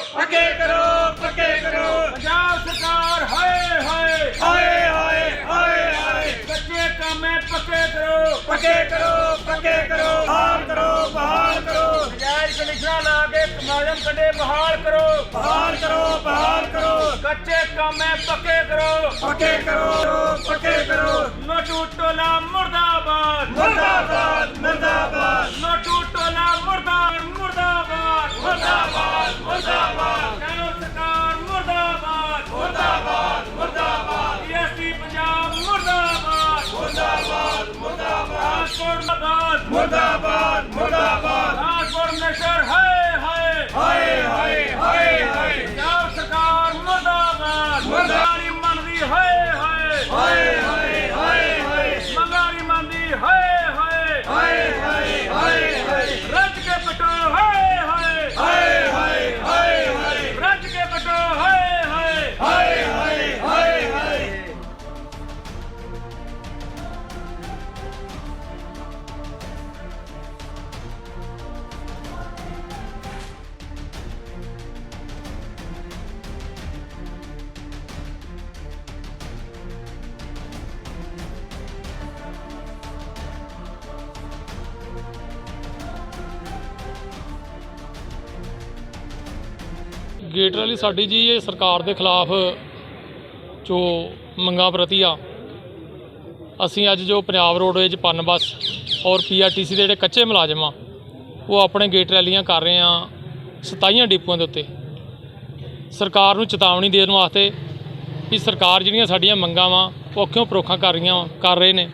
ਪੱਕੇ ਕਰੋ ਪੱਕੇ ਕਰੋ। ਪੰਜਾਬ ਸਰਕਾਰ ਹਾਏ ਹਾਏ। ਹਾਏ ਹਾਏ ਹਾਏ ਹਾਏ। ਕੱਚੇ ਕੰਮੇ ਪੱਕੇ ਕਰੋ। ਪੱਕੇ ਕਰੋ ਪੱਕੇ ਕਰੋ ਬਹਾਲ ਕਰੋ ਬਹਾਲ ਕਰੋ। ਨਜਾਇਜ਼ ਕਨਿਸ਼ਨਾਂ ਲਾ ਕੇ ਮੁਲਾਜ਼ਮ ਕੱਢੇ ਬਹਾਲ ਕਰੋ। ਬਹਾਲ ਕਰੋ ਬਹਾਲ ਕਰੋ। ਕੱਚੇ ਕੰਮੇ ਪੱਕੇ ਕਰੋ। ਪੱਕੇ ਕਰੋ ਪੱਕੇ ਕਰੋ। ਨੋਟੂ ਟੋਲਾ ਮੁਰਦਾਬਾਦ। ਮੁਰਦਾਬਾਦ ਮੁਰਦਾਬਾਦ। ਨੋਟੂ ਟੋਲਾ ਮੁਰਦਾਬਾਦ ਮੁਰਦਾਬਾਦ। ਮੁਰਦਾਬਾਦ। ਮੁਰਦਾਬਾਦ। ਕਾਨੂੰਨ ਸਰਕਾਰ ਮੁਰਦਾਬਾਦ। ਮੁਰਦਾਬਾਦ ਮੁਰਦਾਬਾਦ। ਡੀਐਸਪੀ ਪੰਜਾਬ ਮੁਰਦਾਬਾਦ। ਮੁਰਦਾਬਾਦ ਮੁਰਦਾਬਾਦ। ਟਰਾਂਸਪੋਰਟ ਮੁਰਦਾਬਾਦ। ਮੁਰਦਾਬਾਦ ਮੁਰਦਾਬਾਦ। ਟਰਾਂਸਪੋਰਟ ਗੇਟ ਵਾਲੀ ਸਾਡੀ ਜੀ ਇਹ ਸਰਕਾਰ ਦੇ ਖਿਲਾਫ ਜੋ ਮੰਗਾਂ ਪ੍ਰਤੀ ਆ ਅਸੀਂ ਅੱਜ ਜੋ ਪੰਜਾਬ ਰੋਡਵੇਜ ਪਨ ਬੱਸ ਔਰ ਪੀਆਰਟੀਸੀ ਦੇ ਜਿਹੜੇ ਕੱਚੇ ਮੁਲਾਜ਼ਮ ਆ, ਉਹ ਆਪਣੇ ਗੇਟ ਰੈਲੀਆਂ ਕਰ ਰਹੇ ਆ 27 ਡਿਪੂਆਂ ਦੇ ਉੱਤੇ। ਸਰਕਾਰ ਨੂੰ ਚੇਤਾਵਨੀ ਦੇਣ ਵਾਸਤੇ ਵੀ ਸਰਕਾਰ ਜਿਹੜੀਆਂ ਸਾਡੀਆਂ ਮੰਗਾਂ ਵਾ, ਉਹ ਅੱਖੋਂ ਪਰੋਖਾਂ ਕਰ ਰਹੀਆਂ, ਕਰ ਰਹੇ ਨੇ।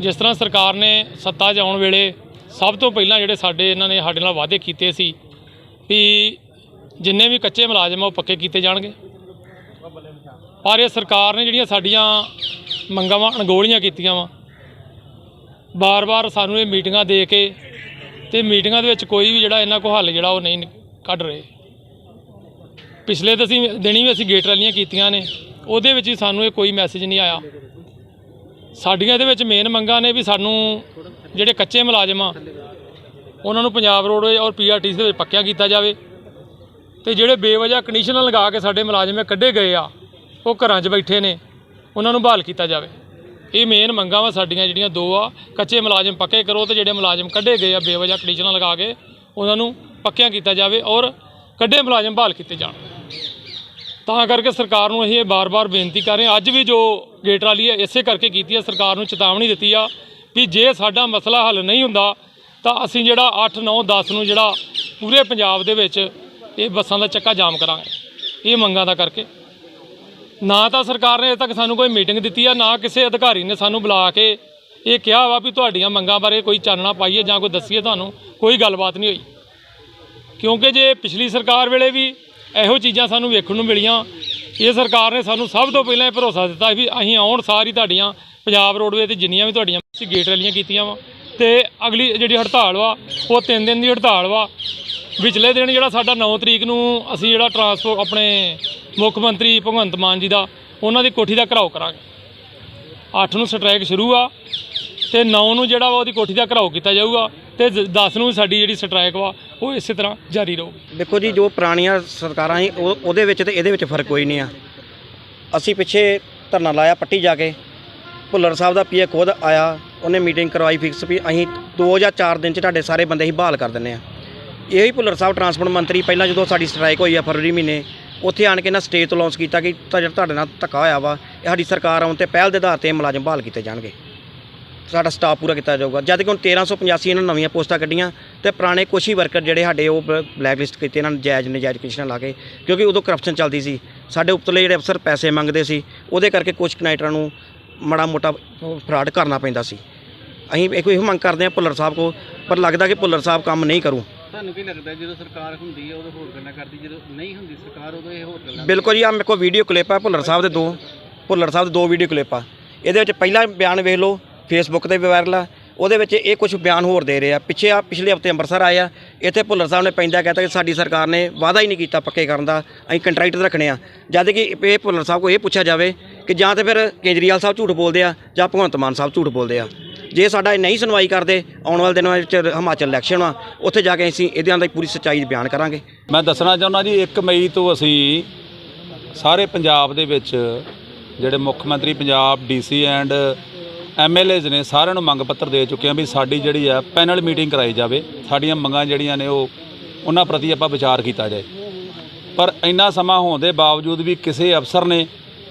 ਜਿਸ ਤਰ੍ਹਾਂ ਸਰਕਾਰ ਨੇ ਸੱਤਾ 'ਚ ਆਉਣ ਵੇਲੇ ਸਭ ਤੋਂ ਪਹਿਲਾਂ ਜਿਹੜੇ ਸਾਡੇ ਇਹਨਾਂ ਨੇ ਸਾਡੇ ਨਾਲ ਵਾਅਦੇ ਕੀਤੇ ਸੀ ਵੀ ਜਿੰਨੇ ਵੀ ਕੱਚੇ ਮੁਲਾਜ਼ਮ ਆ, ਉਹ ਪੱਕੇ ਕੀਤੇ ਜਾਣਗੇ। ਪਰ ਇਹ ਸਰਕਾਰ ਨੇ ਜਿਹੜੀਆਂ ਸਾਡੀਆਂ ਮੰਗਾਂ ਵਾ, ਅਣਗੋਲੀਆਂ ਕੀਤੀਆਂ ਵਾ, ਬਾਰ-ਬਾਰ ਸਾਨੂੰ ਇਹ ਮੀਟਿੰਗਾਂ ਦੇ ਕੇ ਤੇ ਮੀਟਿੰਗਾਂ ਦੇ ਵਿੱਚ ਕੋਈ ਵੀ ਜਿਹੜਾ ਇਹਨਾਂ ਕੋ ਹੱਲ ਜਿਹੜਾ ਉਹ ਨਹੀਂ ਕੱਢ ਰਹੇ। ਪਿਛਲੇ ਤਾਂ ਅਸੀਂ ਦਿਨੀ ਵੀ ਅਸੀਂ ਗੇਟ ਰੈਲੀਆਂ ਕੀਤੀਆਂ ਨੇ, ਉਹਦੇ ਵਿੱਚ ਹੀ ਸਾਨੂੰ ਇਹ ਕੋਈ ਮੈਸੇਜ ਨਹੀਂ ਆਇਆ। ਸਾਡੀਆਂ ਇਹਦੇ ਵਿੱਚ ਮੇਨ ਮੰਗਾਂ ਨੇ ਵੀ ਸਾਨੂੰ ਜਿਹੜੇ ਕੱਚੇ ਮੁਲਾਜ਼ਮ ਆ, ਉਹਨਾਂ ਨੂੰ ਪੰਜਾਬ ਰੋਡਵੇਜ ਔਰ ਪੀਆਰਟੀਸੀ ਦੇ ਵਿੱਚ ਪੱਕਿਆ ਕੀਤਾ ਜਾਵੇ। ਤੇ ਜਿਹੜੇ ਬੇਵਜ੍ਹਾ ਕੰਡੀਸ਼ਨਾਂ ਲਗਾ ਕੇ ਸਾਡੇ ਮੁਲਾਜ਼ਮ ਕੱਢੇ ਗਏ ਆ, ਉਹ ਘਰਾਂ 'ਚ ਬੈਠੇ ਨੇ, ਉਹਨਾਂ ਨੂੰ ਬਹਾਲ ਕੀਤਾ ਜਾਵੇ। ਇਹ ਮੇਨ ਮੰਗਾਂ ਵਾ ਸਾਡੀਆਂ ਜਿਹੜੀਆਂ ਦੋ ਆ, ਕੱਚੇ ਮੁਲਾਜ਼ਮ ਪੱਕੇ ਕਰੋ ਤੇ ਜਿਹੜੇ ਮੁਲਾਜ਼ਮ ਕੱਢੇ ਗਏ ਆ ਬੇਵਜ੍ਹਾ ਕੰਡੀਸ਼ਨਾਂ ਲਗਾ ਕੇ, ਉਹਨਾਂ ਨੂੰ ਪੱਕਿਆਂ ਕੀਤਾ ਜਾਵੇ ਔਰ ਕੱਢੇ ਮੁਲਾਜ਼ਮ ਬਹਾਲ ਕੀਤੇ ਜਾਣ। ਤਾਂ ਕਰਕੇ ਸਰਕਾਰ ਨੂੰ ਅਸੀਂ ਇਹ ਬਾਰ-ਬਾਰ ਬੇਨਤੀ ਕਰ ਰਹੇ ਹਾਂ। ਅੱਜ ਵੀ ਜੋ ਗੇਟ ਵਾਲੀ ਹੈ, ਇਸੇ ਕਰਕੇ ਕੀਤੀ ਹੈ। ਸਰਕਾਰ ਨੂੰ ਚੇਤਾਵਨੀ ਦਿੱਤੀ ਆ ਵੀ ਜੇ ਸਾਡਾ ਮਸਲਾ ਹੱਲ ਨਹੀਂ ਹੁੰਦਾ, ਤਾਂ ਅਸੀਂ ਜਿਹੜਾ 8 9 10 ਨੂੰ ਜਿਹੜਾ ਪੂਰੇ ਪੰਜਾਬ ਦੇ ਵਿੱਚ ਇਹ ਬੱਸਾਂ ਦਾ ਚੱਕਾ ਜਾਮ ਕਰਾਂਗੇ। ਇਹ ਮੰਗਾਂ ਦਾ ਕਰਕੇ। ਨਾ ਤਾਂ ਸਰਕਾਰ ਨੇ ਅਜੇ ਤੱਕ ਸਾਨੂੰ ਕੋਈ ਮੀਟਿੰਗ ਦਿੱਤੀ ਆ, ਨਾ ਕਿਸੇ ਅਧਿਕਾਰੀ ਨੇ ਸਾਨੂੰ ਬੁਲਾ ਕੇ ਇਹ ਕਿਹਾ ਵਾ ਵੀ ਤੁਹਾਡੀਆਂ ਮੰਗਾਂ ਬਾਰੇ ਕੋਈ ਚਾਨਣਾ ਪਾਈਏ ਜਾਂ ਕੋਈ ਦੱਸੀਏ ਤੁਹਾਨੂੰ, ਕੋਈ ਗੱਲਬਾਤ ਨਹੀਂ ਹੋਈ। ਕਿਉਂਕਿ ਜੇ ਪਿਛਲੀ ਸਰਕਾਰ ਵੇਲੇ ਵੀ ਇਹੋ ਚੀਜ਼ਾਂ ਸਾਨੂੰ ਵੇਖਣ ਨੂੰ ਮਿਲੀਆਂ, ਇਹ ਸਰਕਾਰ ਨੇ ਸਾਨੂੰ ਸਭ ਤੋਂ ਪਹਿਲਾਂ ਇਹ ਭਰੋਸਾ ਦਿੱਤਾ ਵੀ ਅਸੀਂ ਆਉਣ ਸਾਰੀ ਤੁਹਾਡੀਆਂ ਪੰਜਾਬ ਰੋਡਵੇ ਤੇ ਜਿੰਨੀਆਂ ਵੀ ਤੁਹਾਡੀਆਂ ਗੇਟ ਰੈਲੀਆਂ ਕੀਤੀਆਂ ਵਾ ਤੇ ਅਗਲੀ ਜਿਹੜੀ ਹੜਤਾਲ ਵਾ, ਉਹ 3 ਦਿਨ ਦੀ ਹੜਤਾਲ ਵਾ ਵਿਚਲੇ ਦਿਨ ਜਿਹੜਾ ਸਾਡਾ 9 ਤਰੀਕ ਨੂੰ ਅਸੀਂ ਜਿਹੜਾ ਟਰਾਂਸਪੋਰਟ ਆਪਣੇ ਮੁੱਖ ਮੰਤਰੀ ਭਗਵੰਤ ਮਾਨ ਜੀ ਦਾ, ਉਹਨਾਂ ਦੀ ਕੋਠੀ ਦਾ ਘਰਾਓ ਕਰਾਂਗੇ। 8 ਨੂੰ ਸਟ੍ਰਾਈਕ ਸ਼ੁਰੂ ਆ ਤੇ 9 ਨੂੰ ਜਿਹੜਾ ਵਾ ਉਹਦੀ ਕੋਠੀ ਦਾ ਘਰਾਓ ਕੀਤਾ ਜਾਊਗਾ ਤੇ 10 ਨੂੰ ਸਾਡੀ ਜਿਹੜੀ ਸਟ੍ਰਾਈਕ ਵਾ, ਉਹ ਇਸੇ ਤਰ੍ਹਾਂ ਜਾਰੀ ਰਹੂਗੀ ਦੇਖੋ ਜੀ, ਜੋ ਪੁਰਾਣੀਆਂ ਸਰਕਾਰਾਂ ਸੀ ਉਹਦੇ ਵਿੱਚ ਤੇ ਇਹਦੇ ਵਿੱਚ ਫ਼ਰਕ ਕੋਈ ਨਹੀਂ ਆ। ਅਸੀਂ ਪਿੱਛੇ ਧਰਨਾ ਲਾਇਆ ਪੱਟੀ ਜਾ ਕੇ। ਭੁੱਲਰ ਸਾਹਿਬ ਦਾ ਪੀਏ ਖੁਦ ਆਇਆ, ਉਹਨੇ ਮੀਟਿੰਗ ਕਰਵਾਈ ਫਿਕਸ ਵੀ ਅਸੀਂ 2 ਜਾਂ 4 ਦਿਨ ਚ ਤੁਹਾਡੇ ਸਾਰੇ ਬੰਦੇ ਹੀ ਬਹਾਲ ਕਰ ਦਿੰਨੇ ਆ। ਇਹ ਹੀ ਭੁੱਲਰ ਸਾਹਿਬ ਟਰਾਂਸਪੋਰਟ ਮੰਤਰੀ, ਪਹਿਲਾਂ ਜਦੋਂ ਸਾਡੀ ਸਟ੍ਰਾਈਕ ਹੋਈ ਆ ਫਰਵਰੀ ਮਹੀਨੇ, ਉੱਥੇ ਆਣ ਕੇ ਇਹਨਾਂ ਸਟੇਜ ਤੋਂ ਲਾਂਚ ਕੀਤਾ ਕਿ ਤੁਹਾਡਾ ਤੁਹਾਡੇ ਨਾਲ ਧੱਕਾ ਹੋਇਆ ਵਾ, ਇਹ ਸਾਡੀ ਸਰਕਾਰ ਆਉਣ ਤੇ ਪਹਿਲ ਦੇ ਆਧਾਰ ਤੇ ਮੁਲਾਜ਼ਮ ਬਹਾਲ ਕੀਤੇ ਜਾਣਗੇ। ਸਾਡਾ ਸਟਾਫ ਪੂਰਾ ਕੀਤਾ ਜਾਊਗਾ। ਜਦ ਕਿ ਹੁਣ 1385 ਇਹਨਾਂ ਨਵੀਆਂ ਪੋਸਟਾਂ ਕੱਢੀਆਂ ਤੇ ਪੁਰਾਣੇ ਕੁਛ ਹੀ ਵਰਕਰ ਜਿਹੜੇ ਸਾਡੇ ਉਹ ਬਲੈਕ ਲਿਸਟ ਕੀਤੇ, ਇਹਨਾਂ ਨੇ ਜਾਇਜ਼, ਨਜਾਇਜ਼ ਕੰਡੀਸ਼ਨਾਂ ਲਾ ਕੇ, ਕਿਉਂਕਿ ਉਦੋਂ ਕਰਪਸ਼ਨ ਚੱਲਦੀ ਸੀ। ਸਾਡੇ ਉੱਤਲੇ ਜਿਹੜੇ ਅਫਸਰ ਪੈਸੇ ਮੰਗਦੇ ਸੀ, ਉਹਦੇ ਕਰਕੇ ਕੁਝ ਕਨੈਕਟਰਾਂ ਨੂੰ ਮਾੜਾ ਮੋਟਾ ਫਰਾਡ ਕਰਨਾ ਪੈਂਦਾ ਸੀ। ਅਸੀਂ ਇਹੋ ਇਹੋ ਮੰਗ ਕਰਦੇ ਹਾਂ ਭੁੱਲਰ ਸਾਹਿਬ ਕੋ ਪਰ ਲੱਗਦਾ ਕਿ ਭੁੱਲਰ ਸਾਹਿਬ ਕੰਮ ਨਹੀਂ ਕਰੂ। ਤੁਹਾਨੂੰ ਕੀ ਲੱਗਦਾ ਜਦੋਂ ਸਰਕਾਰ ਹੁੰਦੀ ਹੈ, ਉਦੋਂ ਹੋਰ ਗੱਲਾਂ ਕਰਦੀ, ਜਦੋਂ ਨਹੀਂ ਹੁੰਦੀ ਸਰਕਾਰ, ਉਦੋਂ ਇਹ ਹੋਰ ਗੱਲਾਂ ਬਿਲਕੁਲ ਜੀ ਆ ਮੇਰੇ ਕੋਲ ਵੀਡੀਓ ਕਲਿੱਪ ਆ, ਭੁੱਲਰ ਸਾਹਿਬ ਦੇ ਦੋ, ਭੁੱਲਰ ਸਾਹਿਬ ਦੇ ਦੋ ਵੀਡੀਓ ਕਲਿੱਪ ਆ। ਇਹਦੇ ਵਿੱਚ ਪਹਿਲਾ ਬਿਆਨ ਵੇਖ ਲਓ ਫੇਸਬੁੱਕ ਤੇ ਵੀ ਵਾਇਰਲ ਆ। ਉਹਦੇ ਵਿੱਚ ਇਹ ਕੁਝ ਬਿਆਨ ਹੋਰ ਦੇ ਰਹੇ ਆ। ਪਿੱਛੇ ਆ, ਪਿਛਲੇ ਹਫ਼ਤੇ ਅੰਮ੍ਰਿਤਸਰ ਆਏ ਆ, ਇੱਥੇ ਭੁੱਲਰ ਸਾਹਿਬ ਨੇ ਪੈਂਦਾ ਕਹਤਾ ਕਿ ਸਾਡੀ ਸਰਕਾਰ ਨੇ ਵਾਅਦਾ ਹੀ ਨਹੀਂ ਕੀਤਾ ਪੱਕੇ ਕਰਨ ਦਾ, ਅਸੀਂ ਕੰਟਰੈਕਟ ਰੱਖਣੇ ਆ। ਜਦ ਕਿ ਇਹ ਭੁੱਲਰ ਸਾਹਿਬ ਕੋ ਇਹ ਪੁੱਛਿਆ ਜਾਵੇ ਕਿ ਜਾਂ ਤੇ ਫਿਰ ਕੇਜਰੀਵਾਲ ਸਾਹਿਬ ਝੂਠ ਬੋਲਦੇ ਆ ਜਾਂ ਭਗਵੰਤ ਮਾਨ ਸਾਹਿਬ ਝੂਠ ਬੋਲਦੇ ਆ। ਜੇ ਸਾਡਾ ਇਹ ਨਹੀਂ ਸੁਣਵਾਈ ਕਰਦੇ, ਆਉਣ ਵਾਲੇ ਦਿਨਾਂ ਵਿੱਚ ਹਿਮਾਚਲ ਇਲੈਕਸ਼ਨ ਆ, ਉੱਥੇ ਜਾ ਕੇ ਅਸੀਂ ਇਹਦੇ ਦੀ ਪੂਰੀ ਸੱਚਾਈ ਬਿਆਨ ਕਰਾਂਗੇ। ਮੈਂ ਦੱਸਣਾ ਚਾਹੁੰਦਾ ਜੀ 1 ਮਈ ਤੋਂ ਅਸੀਂ ਸਾਰੇ ਪੰਜਾਬ ਦੇ ਵਿੱਚ ਜਿਹੜੇ ਮੁੱਖ ਮੰਤਰੀ ਪੰਜਾਬ, ਡੀਸੀ ਐਂਡ ਐਮਐਲਏਜ਼ ਨੇ ਸਾਰਿਆਂ ਨੂੰ ਮੰਗ ਪੱਤਰ ਦੇ ਚੁੱਕੇ ਹਾਂ ਵੀ ਸਾਡੀ ਜਿਹੜੀ ਆ ਪੈਨਲ ਮੀਟਿੰਗ ਕਰਾਈ ਜਾਵੇ, ਸਾਡੀਆਂ ਮੰਗਾਂ ਜਿਹੜੀਆਂ ਨੇ ਉਹ ਉਹਨਾਂ ਪ੍ਰਤੀ ਆਪਾਂ ਵਿਚਾਰ ਕੀਤਾ ਜਾਏ। ਪਰ ਇੰਨਾ ਸਮਾਂ ਹੋਣ ਦੇ ਬਾਵਜੂਦ ਵੀ ਕਿਸੇ ਅਫਸਰ ਨੇ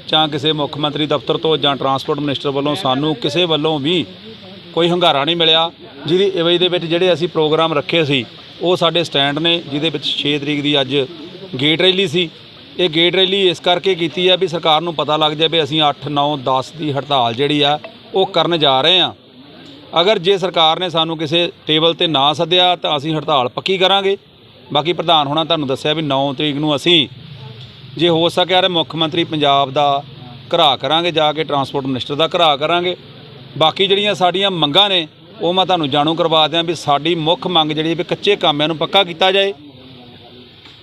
ਜਾਂ ਕਿਸੇ ਮੁੱਖ ਮੰਤਰੀ ਦਫ਼ਤਰ ਤੋਂ ਜਾਂ ਟਰਾਂਸਪੋਰਟ ਮਿਨਿਸਟਰ ਵੱਲੋਂ ਸਾਨੂੰ ਕਿਸੇ ਵੱਲੋਂ ਵੀ ਕੋਈ ਹੰਗਾਰਾ ਨਹੀਂ ਮਿਲਿਆ। ਜਿਹਦੀ ਇਵਜ ਦੇ ਵਿੱਚ ਜਿਹੜੇ ਅਸੀਂ ਪ੍ਰੋਗਰਾਮ ਰੱਖੇ ਸੀ, ਉਹ ਸਾਡੇ ਸਟੈਂਡ ਨੇ, ਜਿਹਦੇ ਵਿੱਚ 6 ਤਰੀਕ ਦੀ ਅੱਜ ਗੇਟ ਰੈਲੀ ਸੀ। ਇਹ ਗੇਟ ਰੈਲੀ ਇਸ ਕਰਕੇ ਕੀਤੀ ਆ ਵੀ ਸਰਕਾਰ ਨੂੰ ਪਤਾ ਲੱਗ ਜਾਵੇ, ਅਸੀਂ 8 9 10 ਦੀ ਹੜਤਾਲ ਜਿਹੜੀ ਆ, ਉਹ ਕਰਨ ਜਾ ਰਹੇ ਆ ਅਗਰ ਜੇ ਸਰਕਾਰ ਨੇ ਸਾਨੂੰ ਕਿਸੇ ਟੇਬਲ ਤੇ ਨਾ ਸੱਦਿਆ, ਤਾਂ ਅਸੀਂ ਹੜਤਾਲ ਪੱਕੀ ਕਰਾਂਗੇ। ਬਾਕੀ ਪ੍ਰਧਾਨ ਹੋਣਾ ਤੁਹਾਨੂੰ ਦੱਸਿਆ ਵੀ 9 ਤਰੀਕ ਨੂੰ ਅਸੀਂ ਜੇ ਹੋ ਸਕਿਆ ਤਾਂ ਮੁੱਖ ਮੰਤਰੀ ਪੰਜਾਬ ਦਾ ਘਰਾ ਕਰਾਂਗੇ, ਜਾ ਕੇ ਟਰਾਂਸਪੋਰਟ ਮਿਨਿਸਟਰ ਦਾ ਘਰਾ ਕਰਾਂਗੇ। ਬਾਕੀ ਜਿਹੜੀਆਂ ਸਾਡੀਆਂ ਮੰਗਾਂ ਨੇ, ਉਹ ਮੈਂ ਤੁਹਾਨੂੰ ਜਾਣੂ ਕਰਵਾ ਦਿਆਂ ਵੀ ਸਾਡੀ ਮੁੱਖ ਮੰਗ ਜਿਹੜੀ ਵੀ ਕੱਚੇ ਕਾਮਿਆਂ ਨੂੰ ਪੱਕਾ ਕੀਤਾ ਜਾਏ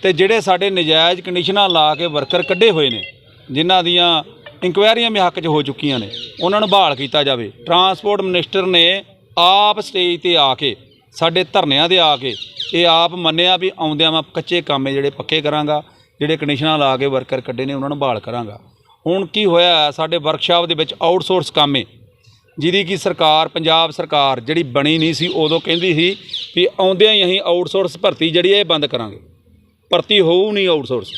ਤੇ ਜਿਹੜੇ ਸਾਡੇ ਨਜਾਇਜ਼ ਕੰਡੀਸ਼ਨਾਂ ਲਾ ਕੇ ਵਰਕਰ ਕੱਢੇ ਹੋਏ ਨੇ, ਜਿਨ੍ਹਾਂ ਦੀਆਂ ਇਨਕੁਆਇਰੀਆਂ ਵੀ ਹੱਕ 'ਚ ਹੋ ਚੁੱਕੀਆਂ ਨੇ, ਉਹਨਾਂ ਨੂੰ ਬਹਾਲ ਕੀਤਾ ਜਾਵੇ। ਟਰਾਂਸਪੋਰਟ ਮਿਨਿਸਟਰ ਨੇ ਆਪ ਸਟੇਜ ਤੇ ਆ ਕੇ, ਸਾਡੇ ਧਰਨਿਆਂ ਦੇ ਆ ਕੇ, ਇਹ ਆਪ ਮੰਨਿਆ ਵੀ ਆਉਂਦਿਆਂ ਮੈਂ ਕੱਚੇ ਕਾਮੇ ਜਿਹੜੇ ਪੱਕੇ ਕਰਾਂਗਾ, ਜਿਹੜੇ ਕੰਡੀਸ਼ਨਾਂ ਲਾ ਕੇ ਵਰਕਰ ਕੱਢੇ ਨੇ, ਉਹਨਾਂ ਨੂੰ ਬਹਾਲ ਕਰਾਂਗਾ। ਹੁਣ ਕੀ ਹੋਇਆ, ਸਾਡੇ ਵਰਕਸ਼ਾਪ ਦੇ ਵਿੱਚ ਆਊਟਸੋਰਸ ਕਾਮੇ ਜਿਹਦੀ ਕਿ ਸਰਕਾਰ, ਪੰਜਾਬ ਸਰਕਾਰ ਜਿਹੜੀ ਬਣੀ ਨਹੀਂ ਸੀ, ਉਦੋਂ ਕਹਿੰਦੀ ਸੀ ਵੀ ਆਉਂਦਿਆਂ ਹੀ ਅਸੀਂ ਆਊਟਸੋਰਸ ਭਰਤੀ ਜਿਹੜੀ ਹੈ ਇਹ ਬੰਦ ਕਰਾਂਗੇ। ਭਰਤੀ ਹੋਊ ਨਹੀਂ ਆਊਟਸੋਰਸ।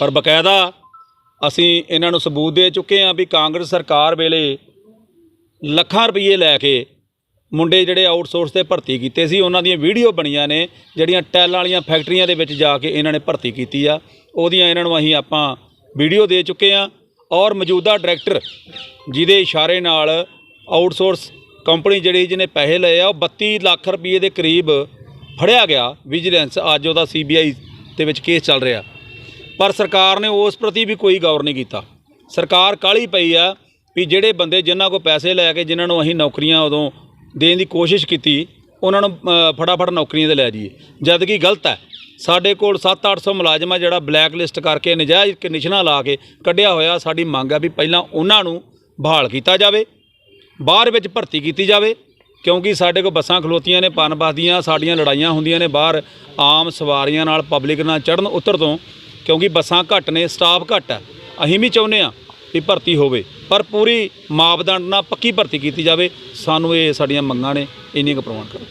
ਪਰ ਬਕਾਇਦਾ ਅਸੀਂ ਇਹਨਾਂ ਨੂੰ ਸਬੂਤ ਦੇ ਚੁੱਕੇ ਹਾਂ ਵੀ ਕਾਂਗਰਸ ਸਰਕਾਰ ਵੇਲੇ ਲੱਖਾਂ ਰੁਪਏ ਲੈ ਕੇ ਮੁੰਡੇ ਜਿਹੜੇ ਆਊਟਸੋਰਸ ਤੇ ਭਰਤੀ ਕੀਤੇ ਸੀ, ਉਹਨਾਂ ਦੀਆਂ ਵੀਡੀਓ ਬਣੀਆਂ ਨੇ, ਜਿਹੜੀਆਂ ਟੈਲਾਂ ਵਾਲੀਆਂ ਫੈਕਟਰੀਆਂ ਦੇ ਵਿੱਚ ਜਾ ਕੇ ਇਹਨਾਂ ਨੇ ਭਰਤੀ ਕੀਤੀ ਆ। ਉਹਦੀਆਂ ਇਹਨਾਂ ਨੂੰ ਅਸੀਂ ਆਪਾਂ ਵੀਡੀਓ ਦੇ ਚੁੱਕੇ ਹਾਂ। ਔਰ ਮੌਜੂਦਾ ਡਾਇਰੈਕਟਰ ਜਿਹਦੇ ਇਸ਼ਾਰੇ ਨਾਲ ਆਊਟਸੋਰਸ ਕੰਪਨੀ ਜਿਹੜੀ ਜਿਹਨੇ ਪੈਸੇ ਲਏ ਆ, ਉਹ 32 ਲੱਖ ਰੁਪਏ ਦੇ ਕਰੀਬ ਫੜਿਆ ਗਿਆ ਵਿਜੀਲੈਂਸ। ਅੱਜ ਉਹਦਾ ਸੀਬੀਆਈ ਦੇ ਵਿੱਚ ਕੇਸ ਚੱਲ ਰਿਹਾ। ਪਰ ਸਰਕਾਰ ਨੇ ਉਸ ਪ੍ਰਤੀ ਵੀ ਕੋਈ ਗੌਰ ਨਹੀਂ ਕੀਤਾ। ਸਰਕਾਰ ਕਾਲੀ ਪਈ ਆ ਵੀ ਜਿਹੜੇ ਬੰਦੇ ਜਿਨ੍ਹਾਂ ਕੋ ਪੈਸੇ ਲੈ ਕੇ ਜਿਨ੍ਹਾਂ ਨੂੰ ਅਸੀਂ ਨੌਕਰੀਆਂ ਉਦੋਂ ਦੇਣ ਦੀ ਕੋਸ਼ਿਸ਼ ਕੀਤੀ, ਉਹਨਾਂ ਨੂੰ ਫਟਾਫਟ ਨੌਕਰੀਆਂ ਤੇ ਲੈ ਜਾਈਏ। ਜਦ ਕਿ ਗਲਤ ਹੈ। ਸਾਡੇ ਕੋਲ 7-800 ਮੁਲਾਜ਼ਮਾਂ ਜਿਹੜਾ ਬਲੈਕ ਲਿਸਟ ਕਰਕੇ ਨਜਾਇਜ਼ ਕੰਡੀਸ਼ਨਾਂ ਲਾ ਕੇ ਕੱਢਿਆ ਹੋਇਆ। ਸਾਡੀ ਮੰਗ ਹੈ ਵੀ ਪਹਿਲਾਂ ਉਹਨਾਂ ਨੂੰ ਬਹਾਲ ਕੀਤਾ ਜਾਵੇ ਬਾਹਰ ਵਿੱਚ ਭਰਤੀ ਕੀਤੀ ਜਾਵੇ, ਕਿਉਂਕਿ ਸਾਡੇ ਕੋਲ ਬੱਸਾਂ ਖਲੋਤੀਆਂ ਨੇ ਪਨਬਸ ਦੀਆਂ ਸਾਡੀਆਂ ਲੜਾਈਆਂ ਹੁੰਦੀਆਂ ਨੇ, ਬਾਹਰ ਆਮ ਸਵਾਰੀਆਂ ਨਾਲ ਪਬਲਿਕ ਨਾਲ ਚੜਨ ਉਤਰ ਤੋਂ, ਕਿਉਂਕਿ ਬੱਸਾਂ ਘੱਟ ਨੇ, ਸਟਾਫ ਘੱਟ ਹੈ ਅਸੀਂ ਵੀ ਚਾਹੁੰਦੇ ਆ ਵੀ ਭਰਤੀ ਹੋਵੇ, ਪਰ ਪੂਰੀ ਮਾਪਦੰਡ ਨਾਲ ਪੱਕੀ ਭਰਤੀ ਕੀਤੀ ਜਾਵੇ। ਸਾਨੂੰ ਇਹ ਸਾਡੀਆਂ ਮੰਗਾਂ ਨੇ, ਇੰਨੀਆਂ ਕੁ ਪ੍ਰਵਾਨ ਕਰੋ।